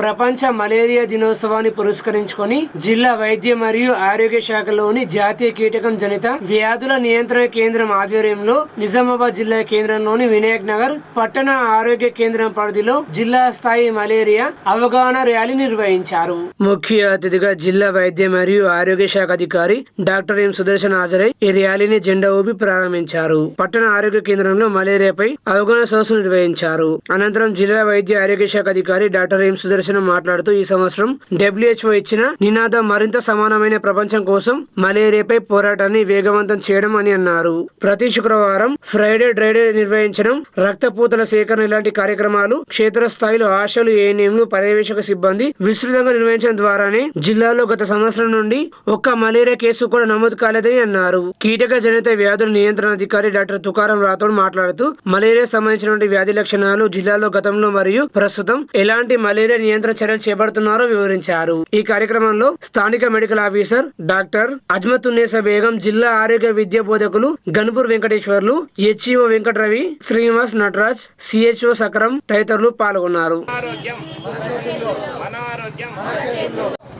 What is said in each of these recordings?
ప్రపంచ మలేరియా దినోత్సవాన్ని పురస్కరించుకొని జిల్లా వైద్య మరియు ఆరోగ్య శాఖలోని జాతీయ కీటకం జనిత వ్యాధుల నియంత్రణ కేంద్రం ఆధ్వర్యంలో నిజామాబాద్ జిల్లా కేంద్రంలోని వినాయక్ నగర్ పట్టణ ఆరోగ్య కేంద్రం పరిధిలో జిల్లా స్థాయి మలేరియా అవగాహన ర్యాలీ నిర్వహించారు. ముఖ్య అతిథిగా జిల్లా వైద్య మరియు ఆరోగ్య శాఖ అధికారి డాక్టర్ ఎం సుదర్శన్ హాజరై ఈ ర్యాలీని జెండా ఊపి ప్రారంభించారు. పట్టణ ఆరోగ్య కేంద్రంలో మలేరియాపై అవగాహన సదస్సు నిర్వహించారు. అనంతరం జిల్లా వైద్య ఆరోగ్య శాఖ అధికారి డాక్టర్ ఎం సుదర్శన్ మాట్లాడుతూ ఈ సంవత్సరం డబ్ల్యూహెచ్ఓ ఇచ్చిన నినాదం మరింత సమానమైన ప్రపంచం కోసం మలేరియాపై పోరాటాన్ని వేగవంతం చేయడం అని అన్నారు. ప్రతి శుక్రవారం ఫ్రైడే డ్రైడే నిర్వహించడం రక్తపూతల సేకరణ ఇలాంటి కార్యక్రమాలు క్షేత్రస్థాయిలో ఆశలు ఏఎన్ఎంలు పర్యవేక్షక సిబ్బంది విస్తృతంగా నిర్వహించడం ద్వారానే జిల్లాలో గత సంవత్సరం నుండి ఒక్క మలేరియా కేసు కూడా నమోదు కాలేదని అన్నారు. కీటక జనిత వ్యాధుల నియంత్రణ అధికారి డాక్టర్ తుకారం రాథోడ్ మాట్లాడుతూ మలేరియా సంబంధించినటువంటి వ్యాధి లక్షణాలు జిల్లాలో గతంలో మరియు ప్రస్తుతం ఎలాంటి మలేరియా నియంత్రణ చర్యలు చేపడుతున్నారో వివరించారు. ఈ కార్యక్రమంలో స్థానిక medical officer doctor Azmatunnisa Begum జిల్లా ఆరోగ్య విద్యా బోధకులు గన్పూర్ వెంకటేశ్వర్లు హెచ్ఈఓ వెంకటరవి శ్రీనివాస్ నటరాజ్ సిహెచ్ఓ సక్రం తదితరులు పాల్గొన్నారు.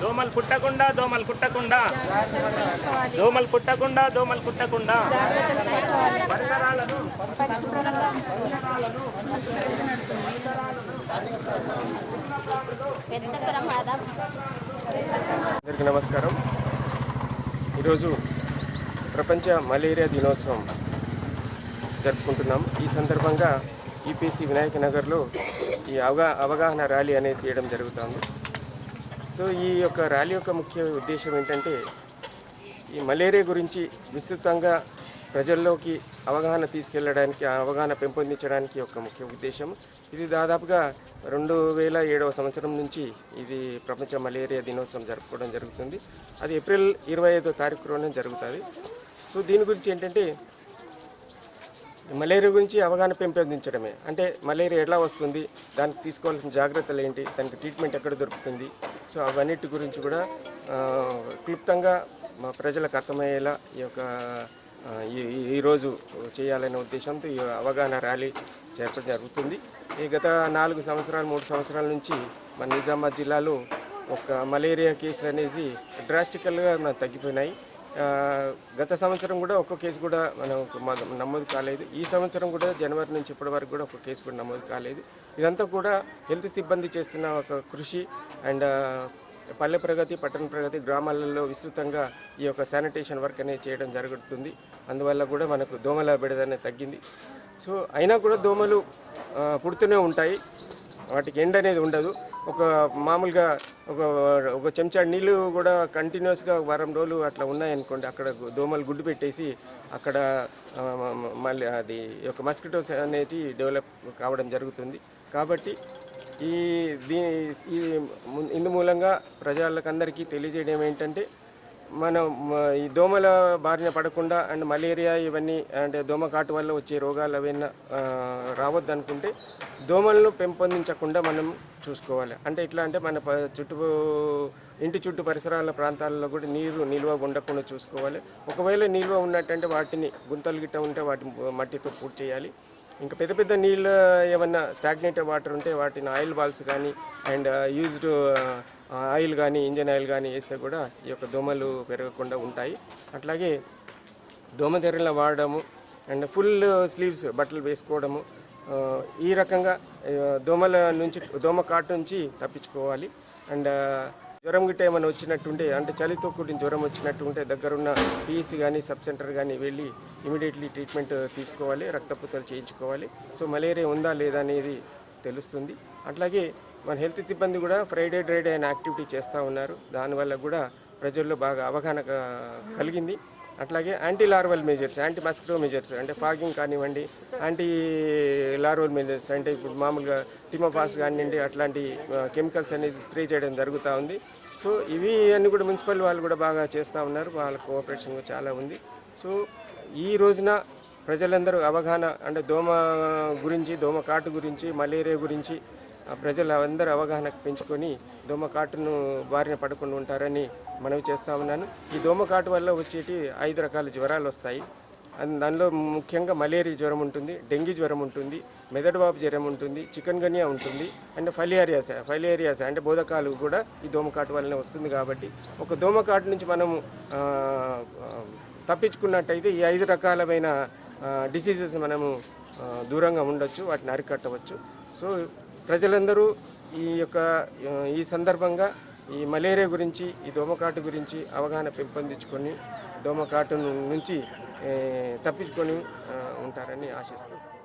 దోమలు పుట్టకుండా దోమలు కుట్టకుండా. దోమలు పుట్టకుండా దోమలు కుట్టకుండా. పరిసరాలను అందరికీ నమస్కారం. ఈరోజు ప్రపంచ మలేరియా దినోత్సవం జరుపుకుంటున్నాం. ఈ సందర్భంగా ఈపీసీ వినాయక నగర్లో ఈ అవగా అవగాహన ర్యాలీ అనేది తీయడం జరుగుతుంది. సో ఈ యొక్క ర్యాలీ యొక్క ముఖ్య ఉద్దేశం ఏంటంటే ఈ మలేరియా గురించి విస్తృతంగా ప్రజల్లోకి అవగాహన తీసుకెళ్ళడానికి అవగాహన పెంపొందించడానికి ఒక ముఖ్య ఉద్దేశం. ఇది దాదాపుగా రెండు వేల ఏడవ సంవత్సరం నుంచి ఇది ప్రపంచ మలేరియా దినోత్సవం జరుపుకోవడం జరుగుతుంది. అది ఏప్రిల్ ఇరవై ఐదో తారీఖులోనే జరుగుతుంది. సో దీని గురించి ఏంటంటే మలేరియా గురించి అవగాహన పెంపొందించడమే. అంటే మలేరియా ఎలా వస్తుంది దానికి తీసుకోవాల్సిన జాగ్రత్తలు ఏంటి దానికి ట్రీట్మెంట్ ఎక్కడ దొరుకుతుంది సో అవన్నిటి గురించి కూడా క్లుప్తంగా మా ప్రజలకు అర్థమయ్యేలా ఈ యొక్క ఈ ఈరోజు చేయాలనే ఉద్దేశంతో ఈ అవగాహన ర్యాలీ చేపట్టడం జరుగుతుంది. ఈ గత నాలుగు సంవత్సరాలు మూడు సంవత్సరాల నుంచి మన నిజామాబాద్ జిల్లాలో ఒక మలేరియా కేసులు అనేది డ్రాస్టికల్గా తగ్గిపోయినాయి. గత సంవత్సరం కూడా ఒక్క కేసు కూడా మనం నమోదు కాలేదు. ఈ సంవత్సరం కూడా జనవరి నుంచి ఇప్పటి వరకు కూడా ఒక కేసు కూడా నమోదు కాలేదు. ఇదంతా కూడా హెల్త్ సిబ్బంది చేస్తున్న ఒక కృషి అండ్ పల్లె ప్రగతి పట్టణ ప్రగతి గ్రామాలలో విస్తృతంగా ఈ యొక్క శానిటేషన్ వర్క్ అనేది చేయడం జరుగుతుంది. అందువల్ల కూడా మనకు దోమల బిడదనే తగ్గింది. సో అయినా కూడా దోమలు పుడుతూనే ఉంటాయి. వాటికి ఎండ్ అనేది ఉండదు. ఒక మామూలుగా ఒక ఒక చెంచా నీళ్ళు కూడా కంటిన్యూస్గా వారం రోజులు అట్లా ఉన్నాయనుకోండి అక్కడ దోమలు గుడ్డు పెట్టేసి అక్కడ మళ్ళీ అది ఒక మస్కిటోస్ అనేది డెవలప్ కావడం జరుగుతుంది. కాబట్టి ఈ దీని ఈ ము- ఇందు మూలంగా ప్రజలకందరికీ తెలియజేయడం ఏంటంటే మనం ఈ దోమల బారిన పడకుండా అండ్ మలేరియా ఇవన్నీ అంటే దోమ కాటు వల్ల వచ్చే రోగాలు అవన్నీ రావద్దు అనుకుంటే దోమలను పెంపొందించకుండా మనం చూసుకోవాలి. అంటే ఎట్లా అంటే మన చుట్టూ ఇంటి చుట్టూ పరిసరాల ప్రాంతాలలో కూడా నీరు నిల్వ ఉండకుండా చూసుకోవాలి. ఒకవేళ నిల్వ ఉన్నట్టంటే వాటిని గుంతలు గిట్ట ఉంటే వాటిని మట్టితో పూర్తి చేయాలి. ఇంకా పెద్ద పెద్ద నీళ్ళు ఏమన్నా స్టాగ్నేటెడ్ వాటర్ ఉంటే వాటిని ఆయిల్ బాల్స్ కానీ అండ్ యూజ్డ్ ఆయిల్ కానీ ఇంజన్ ఆయిల్ కానీ వేస్తే కూడా ఈ యొక్క దోమలు పెరగకుండా ఉంటాయి. అట్లాగే దోమతెరలు వాడడము అండ్ ఫుల్ స్లీవ్స్ బట్టలు వేసుకోవడము uh, ఈ రకంగా uh, దోమల నుంచి దోమ కాటు నుంచి తప్పించుకోవాలి. అండ్ జ్వరం గిట్ట ఏమైనా వచ్చినట్టుంటే అంటే చలితో కూడిన జ్వరం వచ్చినట్టుంటే దగ్గరున్న పిఎస్సి కానీ సబ్ సెంటర్ కానీ వెళ్ళి ఇమీడియట్లీ ట్రీట్మెంట్ తీసుకోవాలి రక్తపోతలు చేయించుకోవాలి. సో మలేరియా ఉందా లేదా అనేది తెలుస్తుంది. అట్లాగే మన హెల్త్ సిబ్బంది కూడా ఫ్రైడే డ్రైడే అనే యాక్టివిటీ చేస్తూ ఉన్నారు. దానివల్ల కూడా ప్రజల్లో బాగా అవగాహన కలిగింది. అట్లాగే anti larval measures anti mosquito measures అంటే ఫాగింగ్ కానివ్వండి యాంటీ లార్వల్ మెజర్స్ అంటే ఇప్పుడు మామూలుగా టిమోపాస్ కానివ్వండి అట్లాంటి కెమికల్స్ అనేది స్ప్రే చేయడం జరుగుతూ ఉంది. సో ఇవి అన్నీ కూడా మున్సిపల్ వాళ్ళు కూడా బాగా చేస్తూ ఉన్నారు. వాళ్ళ కోఆపరేషన్ కూడా చాలా ఉంది. సో ఈ రోజున ప్రజలందరూ అవగాహన అంటే దోమ గురించి దోమ కాటు గురించి మలేరియా గురించి ప్రజలు అందరూ అవగాహన పెంచుకొని దోమకాటును బారిన పడకుండా ఉంటారని మనవి చేస్తా ఉన్నాను. ఈ దోమకాటు వల్ల వచ్చేటి ఐదు రకాల జ్వరాలు వస్తాయి. అండ్ దానిలో ముఖ్యంగా మలేరియా జ్వరం ఉంటుంది డెంగీ జ్వరం ఉంటుంది మెదడుబాబు జ్వరం ఉంటుంది చికెన్ గనియా ఉంటుంది అండ్ ఫైలేరియాస్ ఫైలేరియాస్ అంటే బోధకాలు కూడా ఈ దోమకాటు వల్లనే వస్తుంది కాబట్టి ఒక దోమకాటు నుంచి మనము తప్పించుకున్నట్టయితే ఈ ఐదు రకాలమైన డిసీజెస్ మనము దూరంగా ఉండొచ్చు వాటిని అరికట్టవచ్చు. సో ప్రజలందరూ ఈ యొక్క ఈ సందర్భంగా ఈ మలేరియా గురించి ఈ దోమకాటు గురించి అవగాహన పెంపొందించుకొని దోమకాటు నుంచి తప్పించుకొని ఉంటారని ఆశిస్తున్నాను